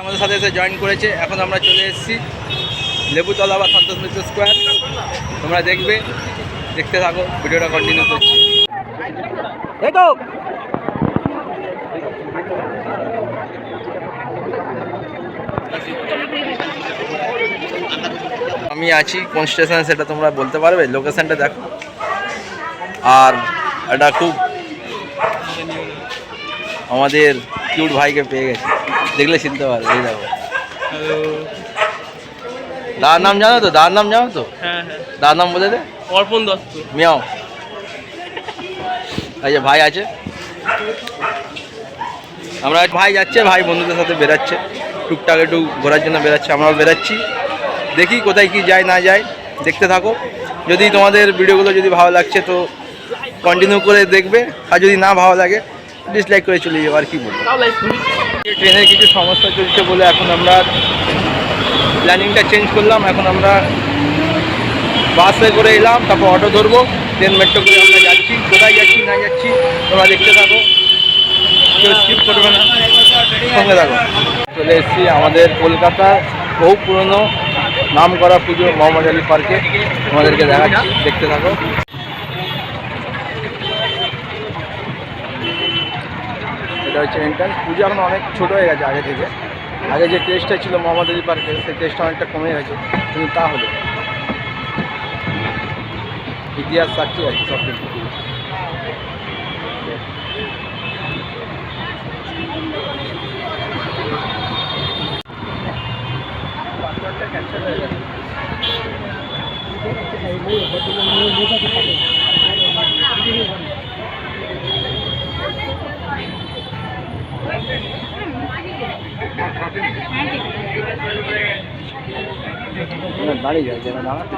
আমাদের সাথে এসে জয়েন করেছে। এখন আমরা চলে এসেছি লেবুতলা বা সন্তোষ মিত্র স্কোয়ার তোমরা দেখবে দেখতে থাকো ভিডিওটা কন্টিনিউ করছি। আমি আছি কোন স্টেশনে সেটা তোমরা বলতে পারবে। লোকেশনটা দেখো। আর এটা খুব আমাদের কিউট ভাইকে পেয়ে গেছে। দেখলে চিনতে পারবে এই দেখো। দার নাম জানো তো? দার নাম জানো তো? হ্যাঁ হ্যাঁ। দার নাম বলে দে। অর্পণ দত্ত। মিয়াও। এই যে ভাই আছে। আমরা ভাই যাচ্ছে ভাই বন্ধুদের সাথে বেরাচ্ছে টুকটাক একটু ঘোরার জন্য বেরাচ্ছে আমরাও বেরাচ্ছি দেখি কোথায় কি যায় না যায়। দেখতে থাকো। যদি তোমাদের ভিডিওগুলো যদি ভালো লাগছে তো কন্টিনিউ করে দেখবে, আর যদি না ভালো লাগে ডিসলাইক করে চলে যাব, আর কি বলব। ট্রেনের কিছু সমস্যা চলছে বলে এখন আমরা প্ল্যানিংটা চেঞ্জ করলাম, এখন আমরা বাসে করে এলাম, তারপর অটো ধরবো ট্রেন মেট্রো করে আমরা যাচ্ছি, কোথায় যাচ্ছি, না যাচ্ছি, তোমরা দেখতে থাকো। কেউ স্কিপ করবে না। সঙ্গে থাকো। চলে এসেছি আমাদের কলকাতার বহু পুরনো নাম করা পুজো মোহাম্মদ আলী পার্কে। তোমাদেরকে দেখাচ্ছি, দেখতে থাকো। এটা হচ্ছে এন্ট্রান্স পুজো এখন অনেক ছোট হয়ে গেছে আগে থেকে। আগে যে টেস্টটা ছিল মোহাম্মদ আলী পার্কে সেই টেস্টটা অনেকটা কমে গেছে। কিন্তু তা হলো। ইতিহাস সাক্ষী আছে সব কিছু। দাঁড়িয়ে যায় দাঁড়াতে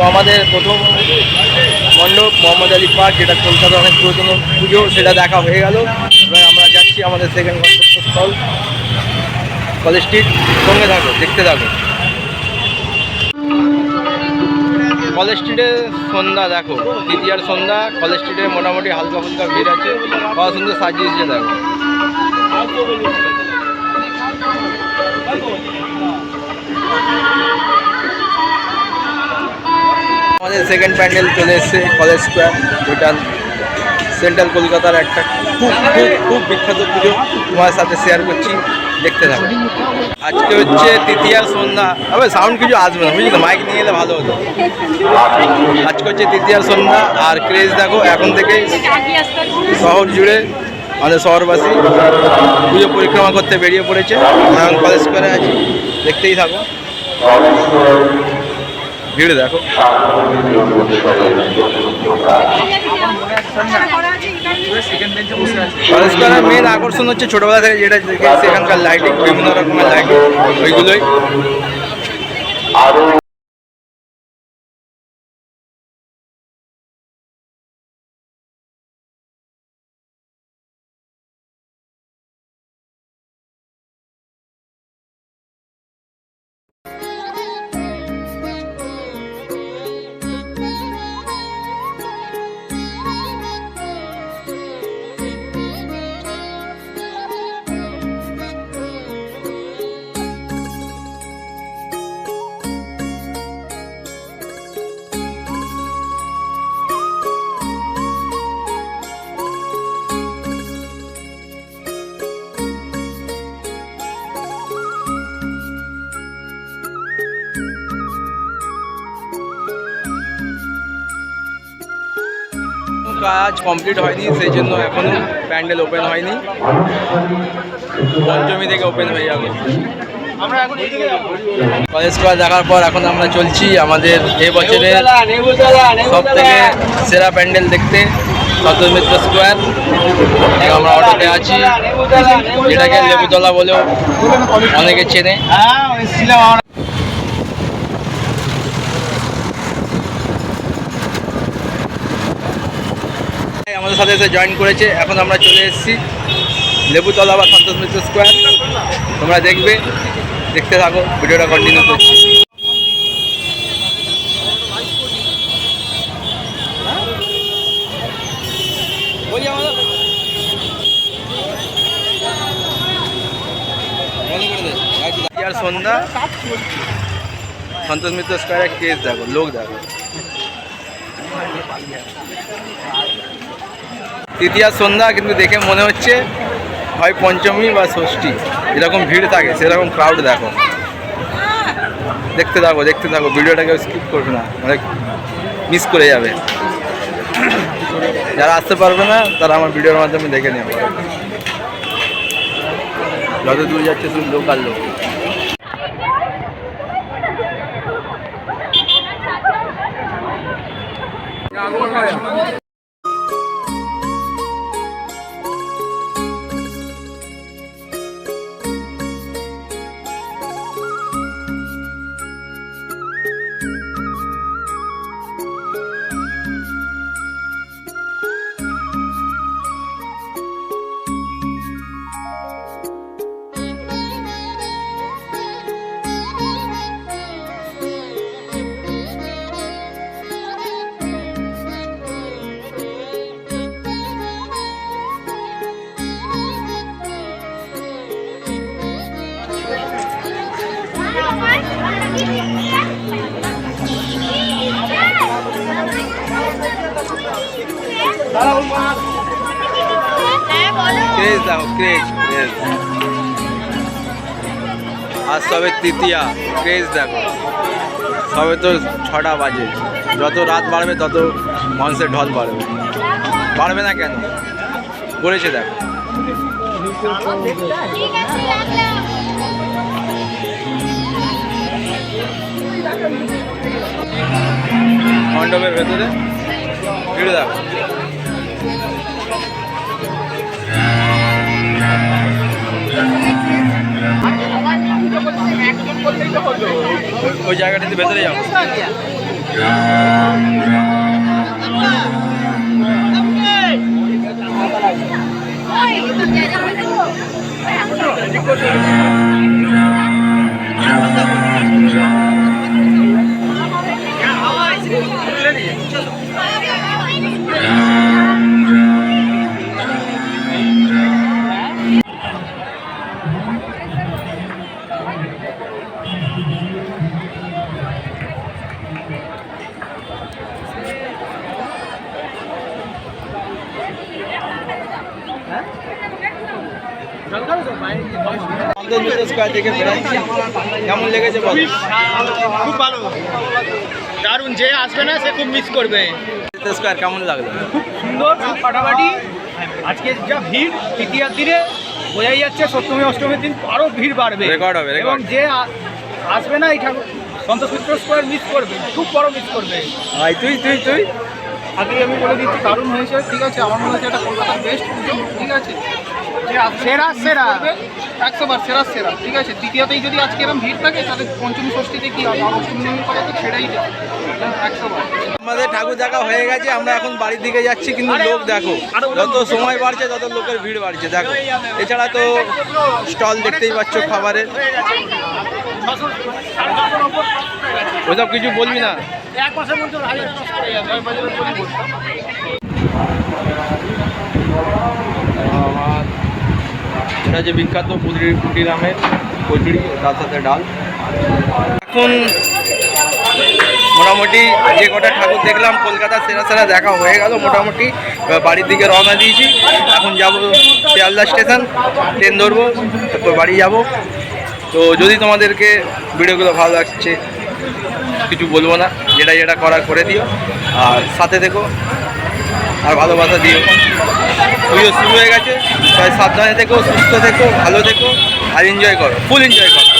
তো আমাদের প্রথম মণ্ডপ মোহাম্মদ আলী পার্ক, যেটা কলকাতার অনেক পুরাতন পুজো, সেটা দেখা হয়ে গেল। এবার আমরা যাচ্ছি আমাদের সেকেন্ড গন্তব্যস্থল কলেজ স্ট্রিট সঙ্গে থাকো, দেখতে থাকো। কলেজ স্ট্রিটে সন্ধ্যা, দেখো দ্বিতীয়ার সন্ধ্যা। কলেজ স্ট্রিটে মোটামুটি হালকা ফুলকা ভিড় আছে। কত সুন্দর সাজিয়েছে, দেখো। আমাদের সেকেন্ড প্যান্ডেল চলে এসেছে কলেজ স্কোয়ার যেটা সেন্ট্রাল কলকাতার একটা খুব খুব খুব বিখ্যাত পুজো। তোমার সাথে শেয়ার করছি, দেখতে থাকো। আজকে হচ্ছে তৃতীয়ার সন্ধ্যা। তবে সাউন্ড কিছু আসবে না, বুঝলি মাইক নিয়ে এলে ভালো হতো। আজকে হচ্ছে তৃতীয়ার সন্ধ্যা, আর ক্রেজ দেখো, এখন থেকে শহর জুড়ে আমাদের শহরবাসী পুজো পরিক্রমা করতে বেরিয়ে পড়েছে। কলেজ স্কোয়ারে আছি, দেখতেই থাকো। ভিড় দেখো। পরস্পরের মেন আকর্ষণ হচ্ছে ছোটবেলা থেকে যেটা সেখানকার লাইটিং বিভিন্ন রকমের লাইটিং ওইগুলোই। কাজ কমপ্লিট হয়নি সেই জন্য এখনও প্যান্ডেল ওপেন হয়নি। পঞ্চমী থেকে ওপেন হয়ে যাবে। কলেজ স্কোয়ার দেখার পর এখন আমরা চলছি আমাদের এই বছরের সব থেকে সেরা প্যান্ডেল দেখতে মিত্র স্কোয়ার আমরা অটোতে আছি। যেটাকে লেবুতলা বলেও অনেকে চেনে। আমাদের সাথে এসে জয়েন করেছে। এখন আমরা চলে এসেছি লেবুতলা বা সন্তোষ মিত্র স্কোয়ার তোমরা দেখবে, দেখতে থাকো, ভিডিওটা কন্টিনিউ করছি। সন্তোষ মিত্র স্কোয়ারে কেস দেখো, লোক দেখো। তৃতীয়া সন্ধ্যা, কিন্তু দেখে মনে হচ্ছে হয় পঞ্চমী বা ষষ্ঠী। এরকম ভিড় থাকে, সেরকম ক্রাউড দেখো। দেখতে থাকো দেখতে থাকো, ভিডিওটাকে স্কিপ করবে না মানে মিস করে যাবে। যারা আসতে পারবে না, তারা আমার ভিডিওর মাধ্যমে দেখে নেবে। যত দূর যাচ্ছে, শুধু লোক আর লোক। ক্রেজ দেখো আর সবে তৃতীয়া ক্রেজ দেখো। সবে তো ছটা বাজে। যত রাত বাড়বে, তত মানুষের ঢল বাড়বে। বাড়বে না কেন? বলেছে দেখো। মণ্ডপের ভেতরে? ভিড় দেখো ওই জায়গাটাতে ভেতরে যাব 成长 আমাদের মিত্র স্কোয়ার থেকে বেরোচ্ছি। কেমন লেগেছে বল? খুব ভালো। দারুণ যে আসবে না সে খুব মিস করবে। মিত্র স্কোয়ার কেমন লাগল? সুন্দর খুব ফাটাফাটি আজকে যা ভিড় তৃতীয়ার দিনে বোঝাই যাচ্ছে সপ্তমী অষ্টমীর দিন আরও ভিড় বাড়বে। Record হবে। এবং যে আসবে না এই ঠাকুর সন্তোষ মিত্র স্কোয়ার মিস করবে খুব বড় মিস করবে। আই তুই তুই তুই। আগে আমি বলে দিচ্ছি দারুণ হয়েছে ঠিক আছে? আমার মনে হচ্ছে এটা কলকাতার বেস্ট পুজো ঠিক আছে? সেরা সেরা। একশো বার সেরা সেরা ঠিক আছে? দ্বিতীয়তেই যদি আজকে এরকম ভিড় থাকে তাহলে পঞ্চমী ষষ্ঠীতে কি হবে? আর অষ্টমী নবমী কথা তো ছেড়েই যায়। একশো বার আমাদের ঠাকুর দেখা হয়ে গেছে আমরা এখন বাড়ির দিকে যাচ্ছি কিন্তু লোক দেখো যত সময় বাড়ছে তত লোকের ভিড় বাড়ছে দেখো। এছাড়া তো স্টল দেখতেই পাচ্ছ খাবারের। ওসব কিছু বলবি না। এক মাসের মধ্যে হাজার ক্রস করে যাবে জয়বাজারের পরিবর্তন আমার এটা যে বিখ্যাত পুদির কুটিরামের কচুরি, তার সাথে ডাল। এখন মোটামুটি যে কটা ঠাকুর দেখলাম, কলকাতা সেরা সেরা দেখা হয়ে গেল মোটামুটি। বাড়ির দিকে রওনা দিয়েছি। এখন যাব শিয়ালদা স্টেশন, ট্রেন ধরবো, তারপর বাড়ি যাব। তো যদি তোমাদেরকে ভিডিওগুলো ভালো লাগছে, কিছু বলব না, যেটা যেটা করা করে দিও। আর সাথে দেখো আর ভালোবাসা দিও। পুজো শুরু হয়ে গেছে। সবাই সাবধানে থেকো সুস্থ থেকো ভালো থেকো আর এনজয় করো ফুল এনজয় করো।